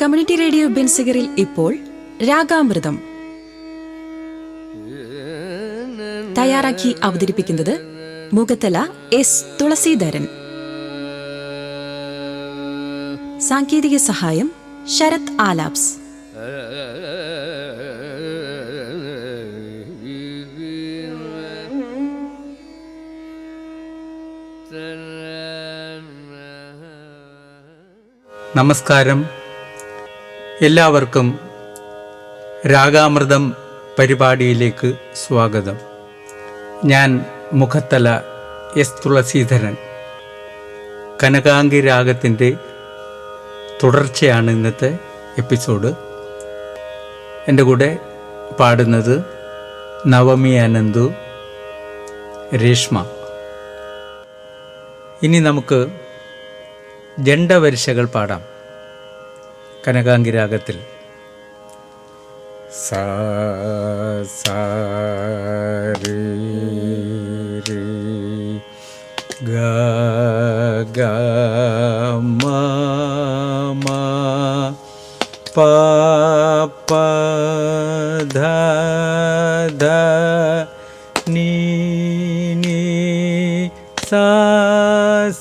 Community radio ബെൻസിഗറിൽ ഇപ്പോൾ രാഗാമൃതം. തയ്യാറാക്കി അവതരിപ്പിക്കുന്നത് മുഖത്തല എസ് തുളസീധരൻ. സാങ്കേതിക സഹായം ശരത് ആലാപ്സ്. നമസ്കാരം. എല്ലാവർക്കും രാഗാമൃതം പരിപാടിയിലേക്ക് സ്വാഗതം. ഞാൻ മുഖത്തല എസ് തുളസീധരൻ. കനകാംഗി രാഗത്തിന്റെ തുടർച്ചയാണ് ഇന്നത്തെ എപ്പിസോഡ്. എന്റെ കൂടെ പാടുന്നത് നവമി അനന്തു രേഷ്മ. ഇനി നമുക്ക് ജണ്ടവരിശകൾ പാടാം. കനകാംഗി രാഗത്തിൽ സാ ഗ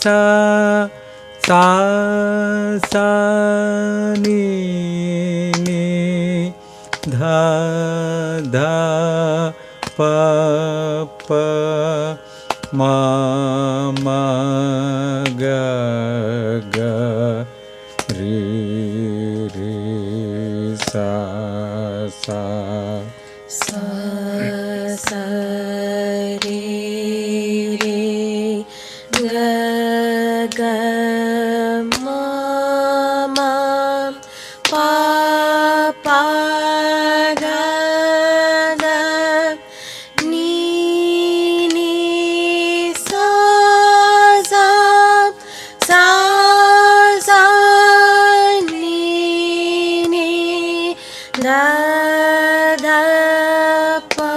sa sa sa ni ni dha dha pa pa ma ma ga ga ri ri sa sa sa sa द पा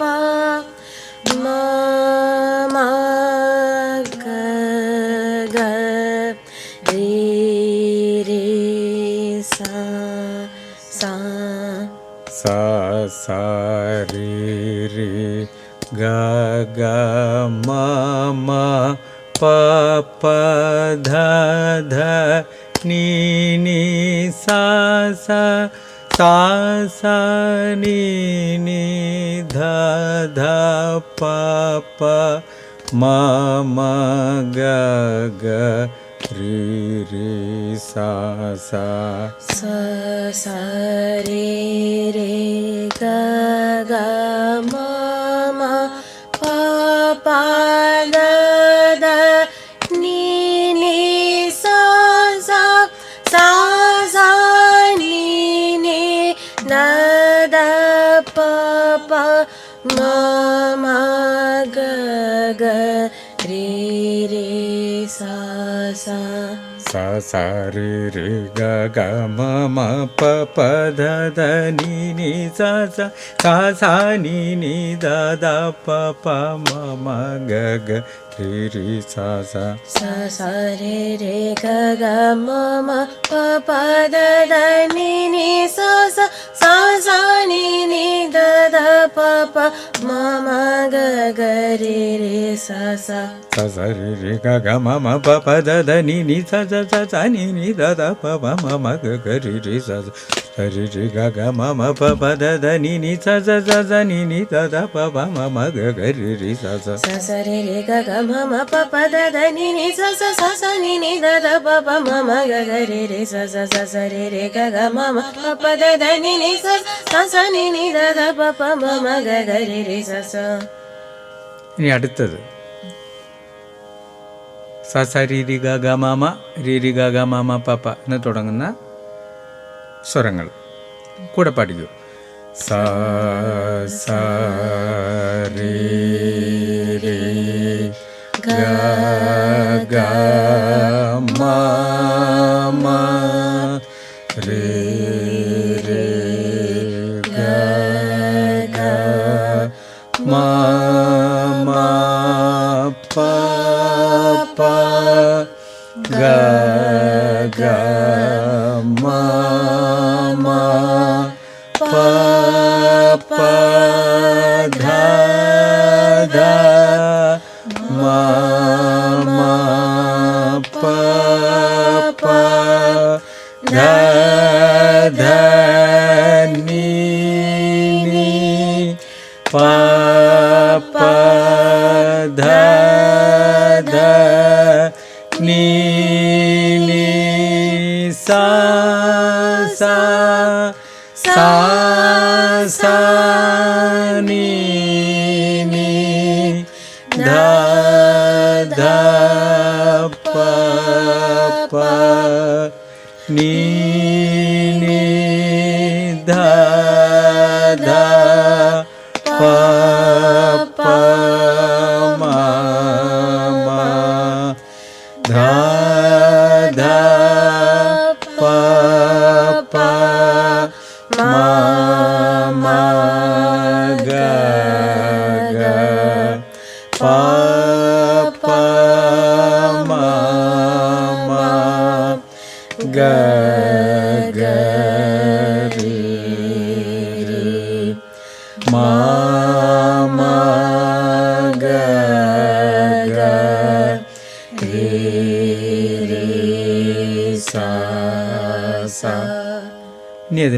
पा मी सा ग ध ni ni sa sa sa sa ni ni dha dha pa pa ma ma ga ga re re sa sa सा सा रे रे ग ग म म प प ग म म ग ग रे रे सा सा sa sa re re ga ga ma ma pa pa da da ni ni sa sa sa sa ni ni da da pa pa ma ma ga ga re re sa sa सा सा रे रे ग ग म म प प द द नि नि सा सा सा सा नि नि द द प प म म ग ग रे रे सा सा sa sa re re ga ga ma ma pa pa da da ni ni sa sa sa sa ni ni da da pa pa ma ma ga ga re re sa sa sa re re ga ga ma ma pa pa da da ni ni sa sa sa sa ni ni da da pa pa ma ma ga ga re re sa sa सा सा रे रे ग ग म म प प द द नि नि सा सा सा सा नि नि द द प प म म ग ग रे रे सा सा सा सा रे रे ग ग म మమ పప దని ని స స స స ని ని ద ద ప ప మమ గ గ రి రి స స స స రి రి గ గ మమ పప దని ని స స స ని ని ద ద ప ప మమ గ గ రి రి స స ഇനി അടുത്തത് സ സ രി രി ഗ ഗ മാമ രി രി ഗ ഗ മാമ പപ്പ എന്ന് തുടങ്ങുന്ന സ്വരങ്ങൾ കൂടെ പാടിക്കൂ സ സ രി ni ni dha dha pa pa ni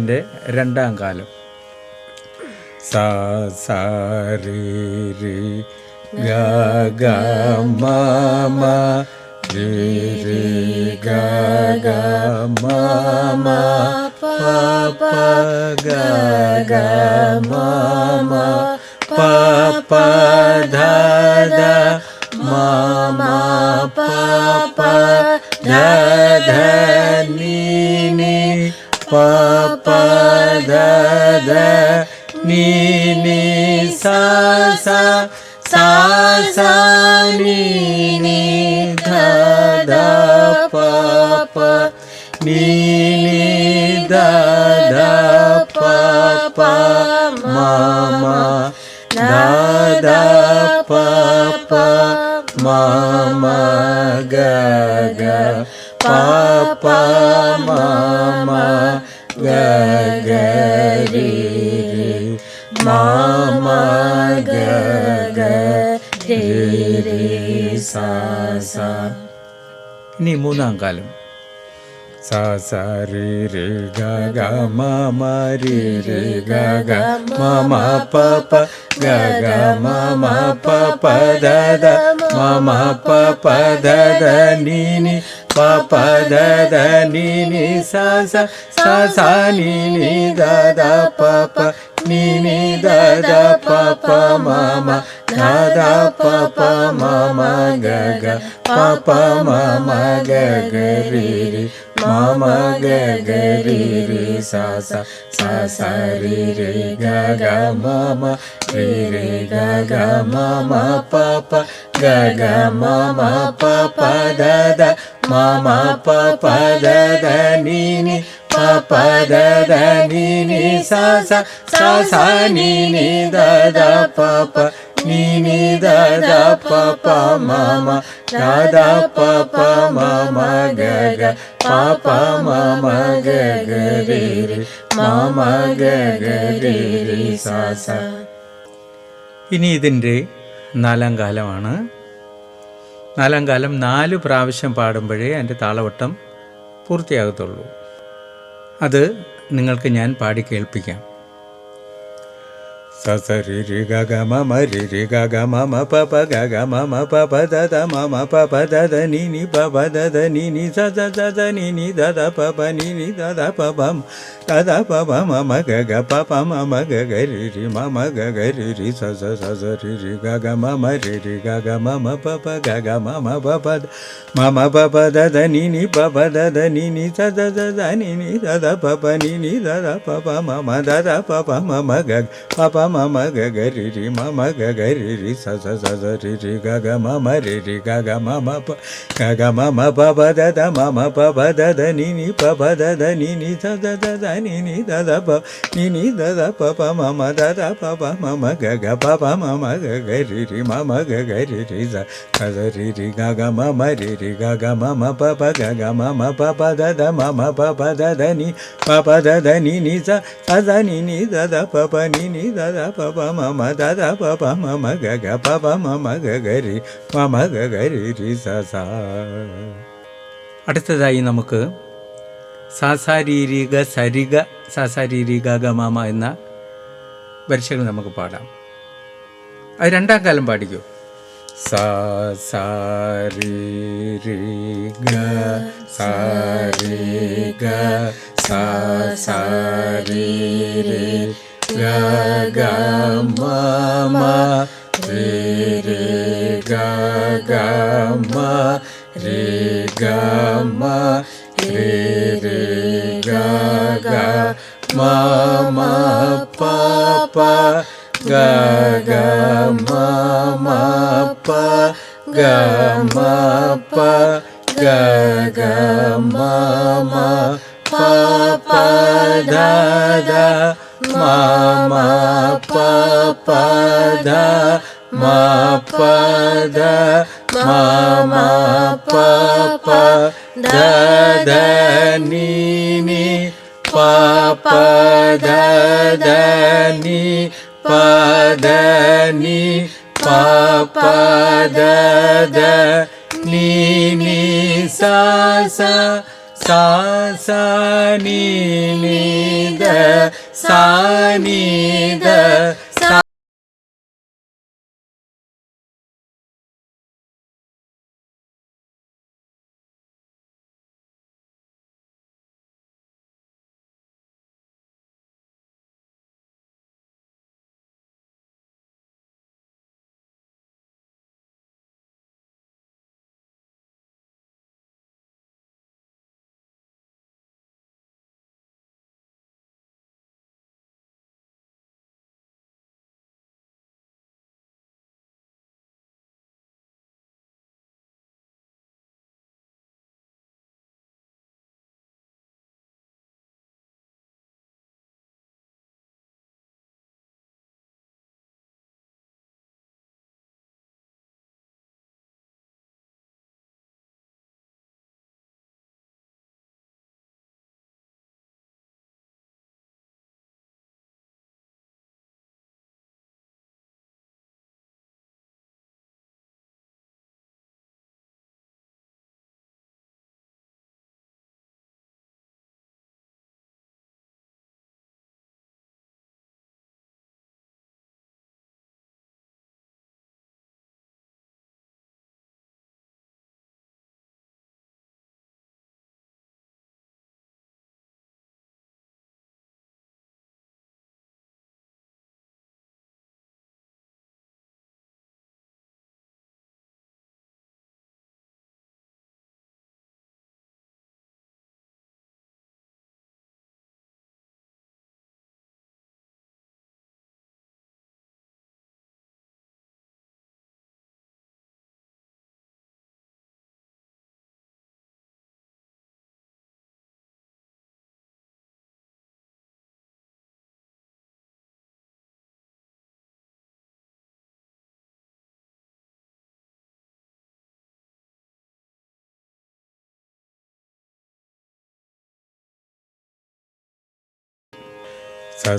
അതിന്റെ രണ്ടാം കാലം. സ സ രി രി ഗ ഗ മ പ പ పద నీ నీ సా సా సా సా నీ నీ ధ ద ప ప నీ నీ ద ద ప ప మా మా ద ద గ గ ഗ ഗ രി രി മ മ ഗ ഗ രി രി സ സ ഇനി മൂന്നാം കാലം സ സ രി രി ഗ ഗ മ മ രി രി ഗ ഗ മ മ പ പ గ మమ పద మమ పద నీని పద నీని సా సా నీని దద పప నీని దద పప మమ దద పప మమ గ పప మమ గ రి మమ గరి రి సస సస రి రి గ గ మమ రి రి గ గ మమ పప గ గ మమ పప ద ద మమ పప ద ద ని ని పప ద ద ని ని స స స స ని ని ద ద పప ని ని ద ద పప మమ ద ద പ ഗ ഗ മ മ പ പ ദ ദ മ മ പ പ ദ ദ നീ നീ പ പ ദ ദ നീ നീ സ സ സ സ നീ നീ ദ ദ പ പ നീ നീ ദ ദ പ പ മ മ ദ ദ പ പ മ മ ഗ ഗ പ പ മ മ ഗ ഗ രി രി മ മ ഗ ഗ രി രി സ സ ഇനി ഇതിന്റെ നാലാം കാലമാണ്. നാലാം കാലം നാല് പ്രാവശ്യം പാടുമ്പോഴേ എന്റെ താളവട്ടം പൂർത്തിയാകത്തുള്ളൂ. അത് നിങ്ങൾക്ക് ഞാൻ പാടി കേൾപ്പിക്കാം. ససరి గగ మమ రి గగ మమ పప గగ మమ పప దద మమ పప దద ని ని పప దద ని ని సద దద ని ని దద పప ని ని దద పపం దద పప మమ గగ పప మమ గగ రి రి మమ గగ రి రి సస సస రి రి గగ మమ రి రి గగ మమ పప గగ మమ పప మమ పప దద ని ని పప దద ని ని సద దద ని ని దద పప ని ని దద పప మమ దద పప మమ గగ పప మమ గరి రి మమ గరి రి స స స స రి రి గ గ మమ రి రి గ గ మమ ప గ గ మమ ప ప ద ద మమ ప ప ద ద ని ని ప ప ద ద ని ని ద ద ద ద ని ని ద ద ప ని ని ద ద ప ప మమ ద ద ప ప మమ గ గ ప ప మమ గ గరి రి మమ గ గరి రి స స స రి రి గ గ మమ రి రి గ గ మమ ప ప గ గ మమ ప ప ద ద మమ ప ప ద ద ని ప ప ద ద ని ని స స ని ని ద ద ప ప ని ని ద ద ప ప മമ ദ ദ പ പ മമ ഗ ഗ പ പ മമ ഗ ഗ രി മമ ഗ ഗ രി രി സ സ അടുത്തതായി നമുക്ക് സാസാരീരിക സരിക സാസാരീരിക ഗമാമ എന്ന വരിശകൾ നമുക്ക് പാടാം അത് രണ്ടാം കാലം പാടിക്കൂ സാ സാ രി ഗ സാ ഗ സാ സാ രി Gamma, re re ga gamma, re gamma, re re ga ga ma ma pa pa ga ga ma ma pa ga ma pa ga ga ma ma pa pa da da ma pa pa da ma pa da ma ma pa pa da da ni ni pa pa da da ni pa da ni pa pa da da ni ni sa sa sa sa ni ni da सानिध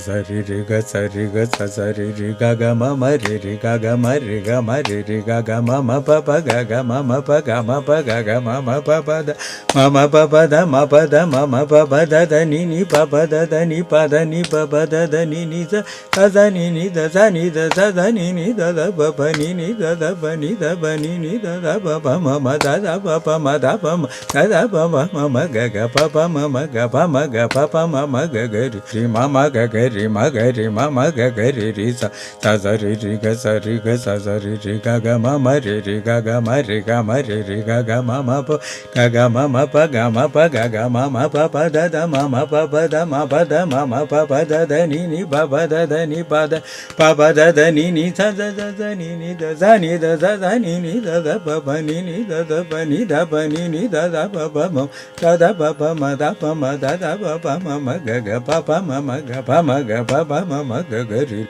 సరి రి గ సరి గ స సరి రి గ గ మ మ రి రి గ గ మ రి గ మ రి రి గ గ మ మ ప ప గ గ మ మ ప గ మ ప గ గ మ మ ప ప ద మ మ ప ప ద మ ప ద మ మ ప ప ద ద ని ని ప ప ద ద ని ప ద ని ప ప ద ద ని ని స స ద ని ని ద స ని ద స ద ని ని ద ద ప ప ని ని ద ద ప ని ద ప ని ని ద ద ప ప మ మ ద ద ప ప మ ద ప మ ద ద ప మ మ మ గ గ ప ప మ మ గ ప మ గ ప ప మ మ గ గ రి రి మ మ గ gari ma gari ma ma ga gari ri sa ta za ri ri ga sa ri ga sa za ri ri ga ga ma ma ri ri ga ga ma ri ga ma ri ri ga ga ma ma pa ga ga ma ma pa ga ma pa ga ga ma ma pa pa da da ma ma pa pa da ma pa da ma ma pa pa da da ni ni pa pa da da ni pa da pa pa da da ni ni sa za za za ni ni da za ni da za za ni ni da da pa pa ni ni da da pa ni da pa ni ni da da pa pa ma da da pa pa ma da pa ma da da pa pa ma ma ga ga pa pa ma ma ga pa ഗ രി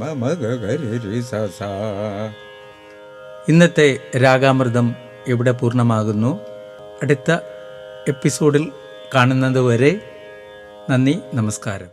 മ മ ഗ ഗ രി രി സ സ ഇന്നത്തെ രാഗാമൃതം ഇവിടെ പൂർണമാകുന്നു. അടുത്ത എപ്പിസോഡിൽ കാണുന്നതുവരെ നന്ദി നമസ്കാരം.